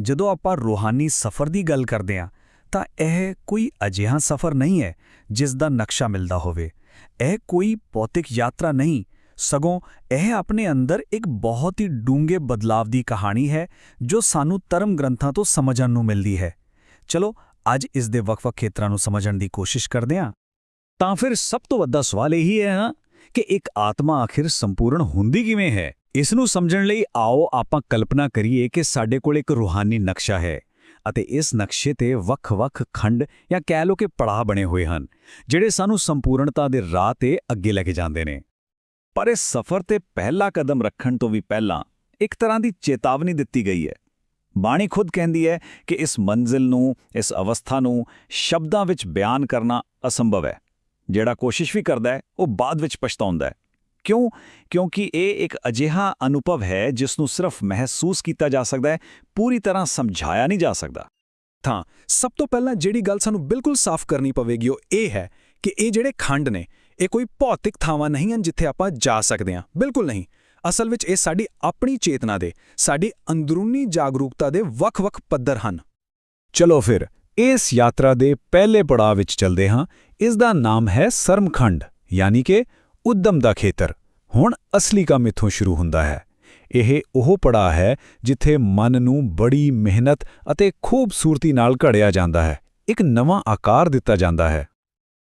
ਜਦੋਂ ਆਪਾਂ ਰੂਹਾਨੀ ਸਫ਼ਰ ਦੀ ਗੱਲ ਕਰਦੇ ਹਾਂ, ਤਾਂ ਇਹ ਕੋਈ ਅਜਿਹਾ ਸਫ਼ਰ ਨਹੀਂ ਹੈ ਜਿਸ ਦਾ ਨਕਸ਼ਾ ਮਿਲਦਾ ਹੋਵੇ। ਇਹ ਕੋਈ ਭੌਤਿਕ ਯਾਤਰਾ ਨਹੀਂ, ਸਗੋਂ ਇਹ ਆਪਣੇ ਅੰਦਰ ਇੱਕ ਬਹੁਤ ਹੀ ਡੂੰਘੇ ਬਦਲਾਵ ਦੀ ਕਹਾਣੀ ਹੈ ਜੋ ਸਾਨੂੰ ਧਰਮ ਗ੍ਰੰਥਾਂ ਤੋਂ ਸਮਝਣ ਨੂੰ ਮਿਲਦੀ ਹੈ। ਚਲੋ, ਅੱਜ ਇਸ ਦੇ ਵੱਖ-ਵੱਖ ਖੇਤਰਾਂ ਨੂੰ ਸਮਝਣ ਦੀ ਕੋਸ਼ਿਸ਼ ਕਰਦੇ ਹਾਂ। ਤਾਂ ਫਿਰ ਸਭ ਤੋਂ ਵੱਡਾ ਸਵਾਲ ਇਹੀ ਹੈ ਨਾ ਕਿ ਇੱਕ ਆਤਮਾ ਆਖਿਰ ਸੰਪੂਰਨ ਹੁੰਦੀ ਕਿਵੇਂ ਹੈ? ਇਸ ਨੂੰ ਸਮਝਣ ਲਈ ਆਓ ਆਪਾਂ ਕਲਪਨਾ ਕਰੀਏ ਕਿ ਸਾਡੇ ਕੋਲ ਇੱਕ ਰੂਹਾਨੀ ਨਕਸ਼ਾ ਹੈ ਅਤੇ ਇਸ ਨਕਸ਼ੇ ਤੇ ਵੱਖ-ਵੱਖ ਖੰਡ ਜਾਂ ਕਹਿ ਲਓ ਕਿ ਪੜਾਅ ਬਣੇ ਹੋਏ ਹਨ, ਜਿਹੜੇ ਸਾਨੂੰ ਸੰਪੂਰਨਤਾ ਦੇ ਰਾਹ ਤੇ ਅੱਗੇ ਲੈ ਕੇ ਜਾਂਦੇ ਨੇ। ਪਰ ਇਸ ਸਫ਼ਰ ਤੇ ਪਹਿਲਾ ਕਦਮ ਰੱਖਣ ਤੋਂ ਵੀ ਪਹਿਲਾਂ ਇੱਕ ਤਰ੍ਹਾਂ ਦੀ ਚੇਤਾਵਨੀ ਦਿੱਤੀ ਗਈ ਹੈ। ਬਾਣੀ ਖੁਦ ਕਹਿੰਦੀ ਹੈ ਕਿ ਇਸ ਮੰਜ਼ਿਲ ਨੂੰ, ਇਸ ਅਵਸਥਾ ਨੂੰ ਸ਼ਬਦਾਂ ਵਿੱਚ ਬਿਆਨ ਕਰਨਾ ਅਸੰਭਵ ਹੈ। ਜਿਹੜਾ ਕੋਸ਼ਿਸ਼ ਵੀ ਕਰਦਾ ਹੈ, ਉਹ ਬਾਅਦ ਵਿੱਚ ਪਛਤਾਉਂਦਾ ਹੈ। ਕਿਉਂ? ਕਿਉਂਕਿ ਇਹ ਇੱਕ ਅਜਿਹਾ ਅਨੁਭਵ ਹੈ ਜਿਸ ਨੂੰ ਸਿਰਫ ਮਹਿਸੂਸ ਕੀਤਾ ਜਾ ਸਕਦਾ ਹੈ, ਪੂਰੀ ਤਰ੍ਹਾਂ ਸਮਝਾਇਆ ਨਹੀਂ ਜਾ ਸਕਦਾ। ਤਾਂ ਸਭ ਤੋਂ ਪਹਿਲਾਂ ਜਿਹੜੀ ਗੱਲ ਸਾਨੂੰ ਬਿਲਕੁਲ ਸਾਫ਼ ਕਰਨੀ ਪਵੇਗੀ ਉਹ ਇਹ ਹੈ ਕਿ ਇਹ ਜਿਹੜੇ ਖੰਡ ਨੇ, ਇਹ ਕੋਈ ਭੌਤਿਕ ਥਾਵਾਂ ਨਹੀਂ ਹਨ ਜਿੱਥੇ ਆਪਾਂ ਜਾ ਸਕਦੇ ਹਾਂ। ਬਿਲਕੁਲ ਨਹੀਂ। ਅਸਲ ਵਿੱਚ ਇਹ ਸਾਡੀ ਆਪਣੀ ਚੇਤਨਾ ਦੇ, ਸਾਡੀ ਅੰਦਰੂਨੀ ਜਾਗਰੂਕਤਾ ਦੇ ਵੱਖ-ਵੱਖ ਪੱਧਰ ਹਨ। ਚਲੋ ਫਿਰ, ਇਸ ਯਾਤਰਾ ਦੇ ਪਹਿਲੇ ਪੜਾਅ ਵਿੱਚ ਚੱਲਦੇ ਹਾਂ। ਇਸ ਦਾ ਨਾਮ ਹੈ ਸਰਮਖੰਡ, ਯਾਨੀ ਕਿ ਉਦਮ ਦਾ ਖੇਤਰ। ਹੁਣ ਅਸਲੀ ਕੰਮ ਇੱਥੋਂ ਸ਼ੁਰੂ ਹੁੰਦਾ ਹੈ। ਇਹ ਉਹ ਪੜਾਅ ਹੈ ਜਿੱਥੇ ਮਨ ਨੂੰ ਬੜੀ ਮਿਹਨਤ ਅਤੇ ਖੂਬਸੂਰਤੀ ਨਾਲ ਘੜਿਆ ਜਾਂਦਾ ਹੈ। ਇੱਕ ਨਵਾਂ ਆਕਾਰ ਦਿੱਤਾ ਜਾਂਦਾ ਹੈ।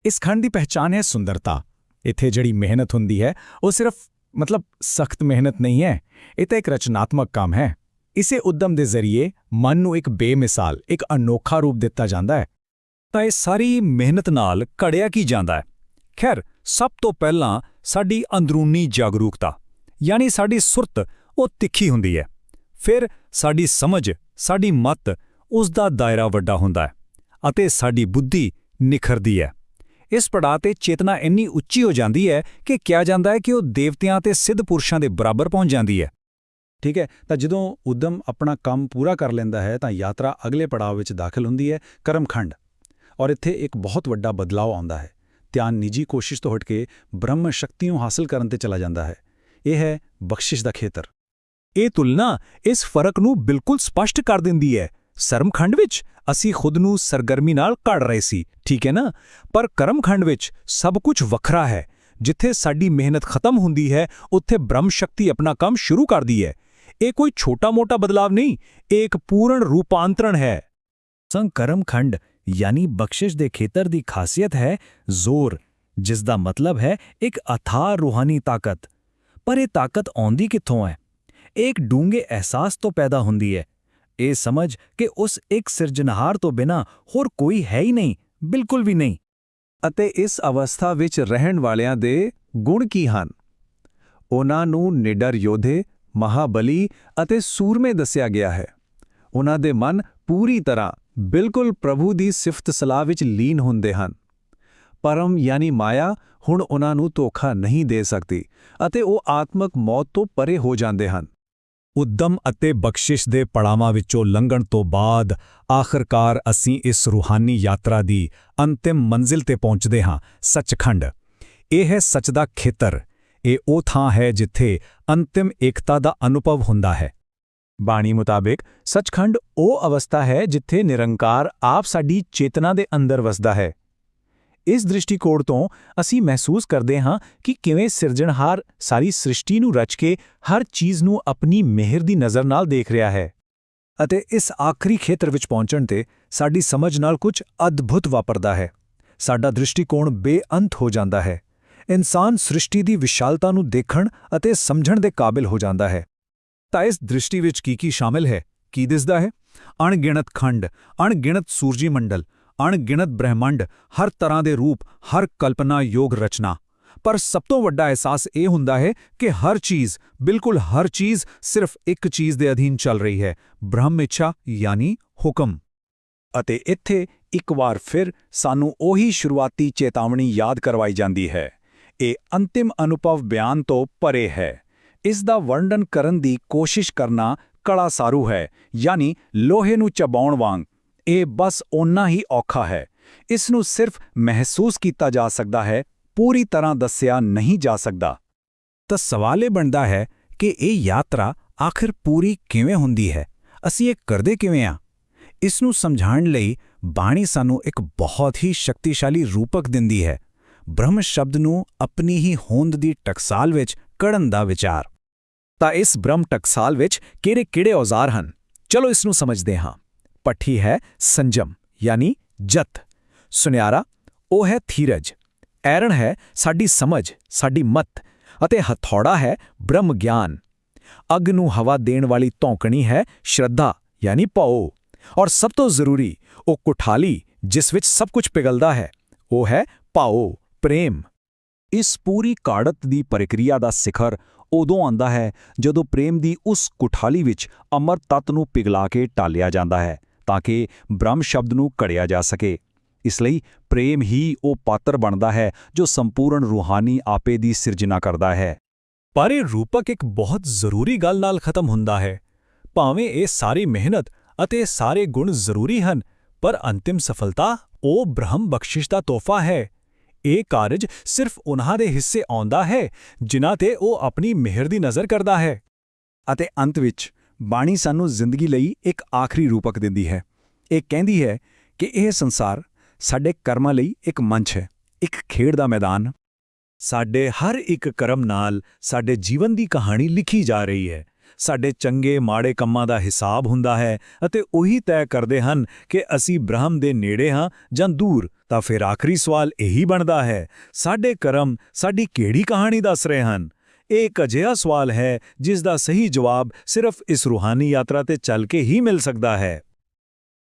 ਇਸ ਖੰਡ ਦੀ ਪਹਿਚਾਨ ਹੈ ਸੁੰਦਰਤਾ। ਇੱਥੇ ਜਿਹੜੀ ਮਿਹਨਤ ਹੁੰਦੀ ਹੈ, ਉਹ ਸਿਰਫ ਮਤਲਬ ਸਖਤ ਮਿਹਨਤ ਨਹੀਂ ਹੈ, ਇਹ ਤਾਂ ਇੱਕ ਰਚਨਾਤਮਕ ਕੰਮ ਹੈ। ਇਸੇ ਉਦਮ ਦੇ ਜ਼ਰੀਏ ਮਨ ਨੂੰ ਇੱਕ ਬੇਮਿਸਾਲ, ਇੱਕ ਅਨੋਖਾ ਰੂਪ ਦਿੱਤਾ ਜਾਂਦਾ ਹੈ। ਤਾਂ ਇਹ ਸਾਰੀ ਮਿਹਨਤ ਨਾਲ ਘੜਿਆ ਕੀ ਜਾਂਦਾ ਹੈ? ਖੈਰ, ਸਭ ਤੋਂ ਪਹਿਲਾਂ ਸਾਡੀ ਅੰਦਰੂਨੀ ਜਾਗਰੂਕਤਾ, ਯਾਨੀ ਸਾਡੀ ਸੁਰਤ, ਉਹ ਤਿੱਖੀ ਹੁੰਦੀ ਹੈ। ਫਿਰ ਸਾਡੀ ਸਮਝ, ਸਾਡੀ ਮਤ ਉਸ ਦਾ ਦਾਇਰਾ ਵੱਡਾ ਹੁੰਦਾ ਹੈ ਅਤੇ ਸਾਡੀ ਬੁੱਧੀ ਨਿਖਰਦੀ ਹੈ। ਇਸ ਪੜਾਅ ਤੇ ਚੇਤਨਾ ਇੰਨੀ ਉੱਚੀ ਹੋ ਜਾਂਦੀ ਹੈ ਕਿ ਕਿਹਾ ਜਾਂਦਾ ਹੈ ਕਿ ਉਹ ਦੇਵਤਿਆਂ ਤੇ ਸਿੱਧ ਪੁਰਸ਼ਾਂ ਦੇ ਬਰਾਬਰ ਪਹੁੰਚ ਜਾਂਦੀ ਹੈ। ਠੀਕ ਹੈ, ਤਾਂ ਜਦੋਂ ਉਦਮ ਆਪਣਾ ਕੰਮ ਪੂਰਾ ਕਰ ਲੈਂਦਾ ਹੈ, ਤਾਂ ਯਾਤਰਾ ਅਗਲੇ ਪੜਾਅ ਵਿੱਚ ਦਾਖਲ ਹੁੰਦੀ ਹੈ, ਕਰਮਖੰਡ। ਔਰ ਇੱਥੇ ਇੱਕ ਬਹੁਤ ਵੱਡਾ ਬਦਲਾਅ ਆਉਂਦਾ ਹੈ। ਧਿਆਨ ਨਿੱਜੀ ਕੋਸ਼ਿਸ਼ ਤੋਂ ਹਟ ਕੇ ਬ੍ਰਹਮ ਸ਼ਕਤੀ ਨੂੰ ਹਾਸਲ ਕਰਨ ਤੇ ਚਲਾ ਜਾਂਦਾ ਹੈ। ਇਹ ਹੈ ਬਖਸ਼ਿਸ਼ ਦਾ ਖੇਤਰ। ਇਹ ਤੁਲਨਾ ਇਸ ਫ਼ਰਕ ਨੂੰ ਬਿਲਕੁਲ ਸਪਸ਼ਟ ਕਰ ਦਿੰਦੀ ਹੈ। ਸਰਮਖੰਡ ਵਿੱਚ ਅਸੀਂ ਖੁਦ ਨੂੰ ਸਰਗਰਮੀ ਨਾਲ ਘੜ ਰਹੇ ਸੀ, ਠੀਕ ਹੈ ਨਾ? ਪਰ ਕਰਮਖੰਡ ਵਿੱਚ ਸਭ ਕੁਝ ਵੱਖਰਾ ਹੈ। ਜਿੱਥੇ ਸਾਡੀ ਮਿਹਨਤ ਖਤਮ ਹੁੰਦੀ ਹੈ, ਉੱਥੇ ਬ੍ਰਹਮ ਸ਼ਕਤੀ ਆਪਣਾ ਕੰਮ ਸ਼ੁਰੂ ਕਰਦੀ ਹੈ। ਇਹ ਕੋਈ ਛੋਟਾ-ਮੋਟਾ ਬਦਲਾਵ ਨਹੀਂ, ਇਹ ਇੱਕ ਪੂਰਨ ਰੂਪਾਂਤਰਣ ਹੈ। ਸੰਕਰਮਖੰਡ ਯਾਨੀ ਬਖਸ਼ਿਸ਼ ਦੇ ਖੇਤਰ ਦੀ ਖਾਸੀਅਤ ਹੈ ਜ਼ੋਰ, ਜਿਸ ਦਾ ਮਤਲਬ ਹੈ ਇੱਕ ਅਥਾਹ ਰੂਹਾਨੀ ਤਾਕਤ। ਪਰ ਇਹ ਤਾਕਤ ਆਉਂਦੀ ਕਿੱਥੋਂ ਹੈ? ਇਹ ਇੱਕ ਡੂੰਘੇ ਅਹਿਸਾਸ ਤੋਂ ਪੈਦਾ ਹੁੰਦੀ ਹੈ। ਇਹ ਸਮਝ ਕਿ ਉਸ ਇੱਕ ਸਿਰਜਣਹਾਰ ਤੋਂ ਬਿਨਾ ਹੋਰ ਕੋਈ ਹੈ ਹੀ ਨਹੀਂ, ਬਿਲਕੁਲ ਵੀ ਨਹੀਂ। ਅਤੇ ਇਸ ਅਵਸਥਾ ਵਿੱਚ ਰਹਿਣ ਵਾਲਿਆਂ ਦੇ ਗੁਣ ਕੀ ਹਨ? ਉਹਨਾਂ ਨੂੰ ਨਿਡਰ ਯੋਧੇ, ਮਹਾਬਲੀ ਅਤੇ ਸੂਰਮੇ ਦੱਸਿਆ ਗਿਆ ਹੈ। ਉਹਨਾਂ ਦੇ ਮਨ ਪੂਰੀ ਤਰ੍ਹਾਂ ਬਿਲਕੁਲ ਪ੍ਰਭੂ ਦੀ ਸਿਫਤ ਸਲਾਹ ਵਿੱਚ ਲੀਨ ਹੁੰਦੇ ਹਨ। ਪਰਮ ਯਾਨੀ ਮਾਇਆ ਹੁਣ ਉਹਨਾਂ ਨੂੰ ਧੋਖਾ ਨਹੀਂ ਦੇ ਸਕਦੀ ਅਤੇ ਉਹ ਆਤਮਕ ਮੌਤ ਤੋਂ ਪਰੇ ਹੋ ਜਾਂਦੇ ਹਨ। ਉਦਮ ਅਤੇ ਬਖਸ਼ਿਸ਼ ਦੇ ਪੜਾਵਾਂ ਵਿੱਚੋਂ ਲੰਘਣ ਤੋਂ ਬਾਅਦ ਆਖਰਕਾਰ ਅਸੀਂ ਇਸ ਰੂਹਾਨੀ ਯਾਤਰਾ ਦੀ ਅੰਤਿਮ ਮੰਜ਼ਿਲ ਤੇ ਪਹੁੰਚਦੇ ਹਾਂ, ਸੱਚਖੰਡ। ਇਹ ਹੈ ਸੱਚ ਦਾ ਖੇਤਰ। ਇਹ ਉਹ ਥਾਂ ਹੈ ਜਿੱਥੇ ਅੰਤਿਮ ਏਕਤਾ ਦਾ ਅਨੁਭਵ ਹੁੰਦਾ ਹੈ। ਬਾਣੀ ਮੁਤਾਬਿਕ ਸੱਚਖੰਡ ਉਹ ਅਵਸਥਾ ਹੈ ਜਿੱਥੇ ਨਿਰੰਕਾਰ ਆਪ ਸਾਡੀ ਚੇਤਨਾ ਦੇ ਅੰਦਰ ਵਸਦਾ ਹੈ। ਇਸ ਦ੍ਰਿਸ਼ਟੀਕੋਣ ਤੋਂ ਅਸੀਂ ਮਹਿਸੂਸ ਕਰਦੇ ਹਾਂ ਕਿ ਕਿਵੇਂ ਸਿਰਜਣਹਾਰ ਸਾਰੀ ਸ੍ਰਿਸ਼ਟੀ ਨੂੰ ਰਚ ਕੇ ਹਰ ਚੀਜ਼ ਨੂੰ ਆਪਣੀ ਮਿਹਰ ਦੀ ਨਜ਼ਰ ਨਾਲ ਦੇਖ ਰਿਹਾ ਹੈ ਅਤੇ ਇਸ ਆਖਰੀ ਖੇਤਰ ਵਿੱਚ ਪਹੁੰਚਣ ਤੇ ਸਾਡੀ ਸਮਝ ਨਾਲ ਕੁਝ ਅਦਭੁਤ ਵਾਪਰਦਾ ਹੈ। ਸਾਡਾ ਦ੍ਰਿਸ਼ਟੀਕੋਣ ਬੇਅੰਤ ਹੋ ਜਾਂਦਾ ਹੈ। ਇਨਸਾਨ ਸ੍ਰਿਸ਼ਟੀ ਦੀ ਵਿਸ਼ਾਲਤਾ ਨੂੰ ਦੇਖਣ ਅਤੇ ਸਮਝਣ ਦੇ ਕਾਬਿਲ ਹੋ ਜਾਂਦਾ ਹੈ। ਤਾਂ ਇਸ ਦ੍ਰਿਸ਼ਟੀ ਵਿੱਚ ਕੀ ਕੀ ਸ਼ਾਮਿਲ ਹੈ, ਕੀ ਦਿਸਦਾ ਹੈ? ਅਣਗਿਣਤ ਖੰਡ, ਅਣਗਿਣਤ ਸੂਰਜੀ ਮੰਡਲ ਅਣਗਿਣਤ ਬ੍ਰਹਿਮੰਡ, ਹਰ ਤਰ੍ਹਾਂ ਦੇ ਰੂਪ, ਹਰ ਕਲਪਨਾ ਯੋਗ ਰਚਨਾ। ਪਰ ਸਭ ਤੋਂ ਵੱਡਾ ਅਹਿਸਾਸ ਇਹ ਹੁੰਦਾ ਹੈ ਕਿ ਹਰ ਚੀਜ਼, ਬਿਲਕੁਲ ਹਰ ਚੀਜ਼ ਸਿਰਫ ਇੱਕ ਚੀਜ਼ ਦੇ ਅਧੀਨ ਚੱਲ ਰਹੀ ਹੈ, ਬ੍ਰਹਮ ਇੱਛਾ ਯਾਨੀ ਹੁਕਮ। ਅਤੇ ਇੱਥੇ ਇੱਕ ਵਾਰ ਫਿਰ ਸਾਨੂੰ ਉਹੀ ਸ਼ੁਰੂਆਤੀ ਚੇਤਾਵਨੀ ਯਾਦ ਕਰਵਾਈ ਜਾਂਦੀ ਹੈ। ਇਹ ਅੰਤਿਮ ਅਨੁਭਵ ਬਿਆਨ ਤੋਂ ਪਰੇ ਹੈ। ਇਸ ਦਾ ਵਰਣਨ ਕਰਨ ਦੀ ਕੋਸ਼ਿਸ਼ ਕਰਨਾ ਕਲਾ ਸਾਰੂ ਹੈ, ਯਾਨੀ ਲੋਹੇ ਨੂੰ ਚਬਾਉਣ ਵਾਂਗ। ਇਹ ਬਸ ਓਨਾ ਹੀ ਔਖਾ ਹੈ। ਇਸ ਨੂੰ ਸਿਰਫ ਮਹਿਸੂਸ ਕੀਤਾ ਜਾ ਸਕਦਾ ਹੈ, ਪੂਰੀ ਤਰ੍ਹਾਂ ਦੱਸਿਆ ਨਹੀਂ ਜਾ ਸਕਦਾ। ਤਾਂ ਸਵਾਲ ਇਹ ਬਣਦਾ ਹੈ ਕਿ ਇਹ ਯਾਤਰਾ ਆਖਿਰ ਪੂਰੀ ਕਿਵੇਂ ਹੁੰਦੀ ਹੈ? ਅਸੀਂ ਇਹ ਕਰਦੇ ਕਿਵੇਂ ਆ? ਇਸ ਨੂੰ ਸਮਝਾਉਣ ਲਈ ਬਾਣੀ ਸਾਨੂੰ ਇੱਕ ਬਹੁਤ ਹੀ ਸ਼ਕਤੀਸ਼ਾਲੀ ਰੂਪਕ ਦਿੰਦੀ ਹੈ। ਬ੍ਰਹਮ ਸ਼ਬਦ ਨੂੰ ਆਪਣੀ ਹੀ ਹੋਂਦ ਦੀ ਟਕਸਾਲ ਵਿੱਚ ਕੜਨ ਦਾ ਵਿਚਾਰ। ਤਾਂ ਇਸ ਬ੍ਰਹਮ ਟਕਸਾਲ ਵਿੱਚ ਕਿਹੜੇ-ਕਿਹੜੇ ਔਜ਼ਾਰ ਹਨ? ਚਲੋ ਇਸ ਨੂੰ ਸਮਝਦੇ ਹਾਂ। ਪੱਠੀ ਹੈ ਸੰਜਮ, ਯਾਨੀ ਜਤ। ਸੁਨਿਆਰਾ, ਉਹ ਹੈ ਧੀਰਜ ਐਰਣ ਹੈ ਸਾਡੀ ਸਮਝ, ਸਾਡੀ ਮਤ ਅਤੇ ਹਥੌੜਾ ਹੈ ਬ੍ਰਹਮ ਗਿਆਨ ਅੱਗ ਨੂੰ ਹਵਾ ਦੇਣ ਵਾਲੀ ਧੌਂਕਣੀ ਹੈ ਸ਼ਰਧਾ, ਯਾਨੀ ਭਉ। ਔਰ ਸਭ ਤੋਂ ਜ਼ਰੂਰੀ, ਉਹ ਕੁਠਾਲੀ, ਜਿਸ ਵਿੱਚ ਸਭ ਕੁਝ ਪਿਘਲਦਾ ਹੈ, ਉਹ ਹੈ ਭਾਉ, ਪ੍ਰੇਮ। ਇਸ ਪੂਰੀ ਕਾੜਤ ਦੀ ਪ੍ਰਕਿਰਿਆ ਦਾ ਸਿਖਰ ਉਦੋਂ ਆਉਂਦਾ ਹੈ ਜਦੋਂ ਪ੍ਰੇਮ ਦੀ ਉਸ ਕੁਠਾਲੀ ਵਿੱਚ ਅਮਰ ਤੱਤ ਨੂੰ ਪਿਘਲਾ ਕੇ ਟਾਲਿਆ ਜਾਂਦਾ ਹੈ ਤਾਂ ਕਿ ਬ੍ਰਹਮ ਸ਼ਬਦ ਨੂੰ ਘੜਿਆ ਜਾ ਸਕੇ। ਇਸ ਲਈ ਪ੍ਰੇਮ ਹੀ ਉਹ ਪਾਤਰ ਬਣਦਾ ਹੈ ਜੋ ਸੰਪੂਰਨ ਰੂਹਾਨੀ ਆਪੇ ਦੀ ਸਿਰਜਣਾ ਕਰਦਾ ਹੈ। ਪਰ ਇਹ ਰੂਪਕ ਇੱਕ ਬਹੁਤ ਜ਼ਰੂਰੀ ਗੱਲ ਨਾਲ ਖਤਮ ਹੁੰਦਾ ਹੈ। ਭਾਵੇਂ ਇਹ ਸਾਰੀ ਮਿਹਨਤ ਅਤੇ ਸਾਰੇ ਗੁਣ ਜ਼ਰੂਰੀ ਹਨ, ਪਰ ਅੰਤਿਮ ਸਫਲਤਾ ਉਹ ਬ੍ਰਹਮ ਬਖਸ਼ਿਸ਼ ਦਾ ਤੋਹਫਾ ਹੈ। ਇਹ ਕਾਰਜ ਸਿਰਫ ਉਹਨਾਂ ਦੇ ਹਿੱਸੇ ਆਉਂਦਾ ਹੈ, ਜਿਨ੍ਹਾਂ ਤੇ ਉਹ ਆਪਣੀ ਮਿਹਰ ਦੀ ਨਜ਼ਰ ਕਰਦਾ ਹੈ। ਅਤੇ ਅੰਤ ਵਿੱਚ, ਬਾਣੀ ਸਾਨੂੰ ਜ਼ਿੰਦਗੀ ਲਈ ਇੱਕ ਆਖਰੀ ਰੂਪਕ ਦਿੰਦੀ ਹੈ। ਇਹ ਕਹਿੰਦੀ ਹੈ ਕਿ ਇਹ ਸੰਸਾਰ ਸਾਡੇ ਕਰਮਾਂ ਲਈ ਇੱਕ ਮੰਚ ਹੈ, ਇੱਕ ਖੇਡ ਦਾ ਮੈਦਾਨ। ਸਾਡੇ ਹਰ ਇੱਕ ਕਰਮ ਨਾਲ ਸਾਡੇ ਜੀਵਨ ਦੀ ਕਹਾਣੀ ਲਿਖੀ ਜਾ ਰਹੀ ਹੈ। ਸਾਡੇ ਚੰਗੇ ਮਾੜੇ ਕੰਮਾਂ ਦਾ ਹਿਸਾਬ ਹੁੰਦਾ ਹੈ ਅਤੇ ਉਹੀ ਤੈਅ ਕਰਦੇ ਹਨ ਕਿ ਅਸੀਂ ਬ੍ਰਹਮ ਦੇ ਨੇੜੇ ਹਾਂ ਜਾਂ ਦੂਰ ਤਾਂ ਫਿਰ ਆਖਰੀ ਸਵਾਲ ਇਹੀ ਬਣਦਾ ਹੈ, ਸਾਡੇ ਕਰਮ ਸਾਡੀ ਕਿਹੜੀ ਕਹਾਣੀ ਦੱਸ ਰਹੇ ਹਨ? ਇਹ ਇੱਕ ਅਜਿਹਾ ਸਵਾਲ ਹੈ ਜਿਸ ਦਾ ਸਹੀ ਜਵਾਬ ਸਿਰਫ ਇਸ ਰੂਹਾਨੀ ਯਾਤਰਾ ਤੇ ਚੱਲ ਕੇ ਹੀ ਮਿਲ ਸਕਦਾ ਹੈ।